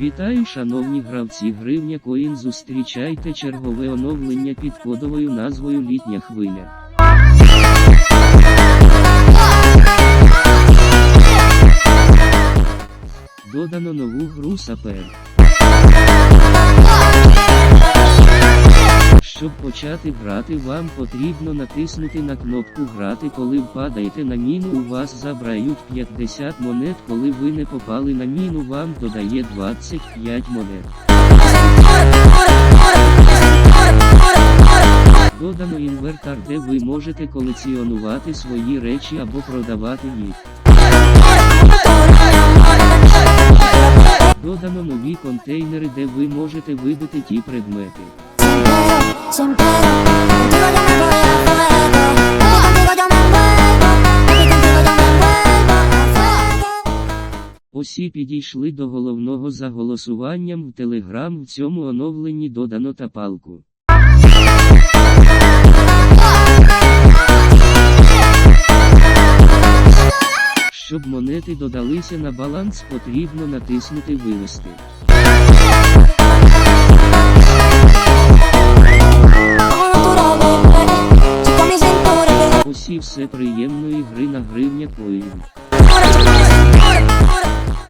Вітаю, шановні гравці гривня Коін. Зустрічайте чергове оновлення під кодовою назвою Літня хвиля. Додано нову гру Сапер. Щоб почати грати, вам потрібно натиснути на кнопку грати, коли впадаєте на міну. У вас забирають 50 монет. Коли ви не попали на міну, вам додає 25 монет. Додано інвертар, де ви можете колекціонувати свої речі або продавати їх. Додано нові контейнери, де ви можете вибити ті предмети. Усі підійшли до головного за голосуванням в Телеграм. В цьому оновленні додано тапалку. Щоб монети додалися на баланс, потрібно натиснути Вивести. Усі все приємної гри на гривня коїн.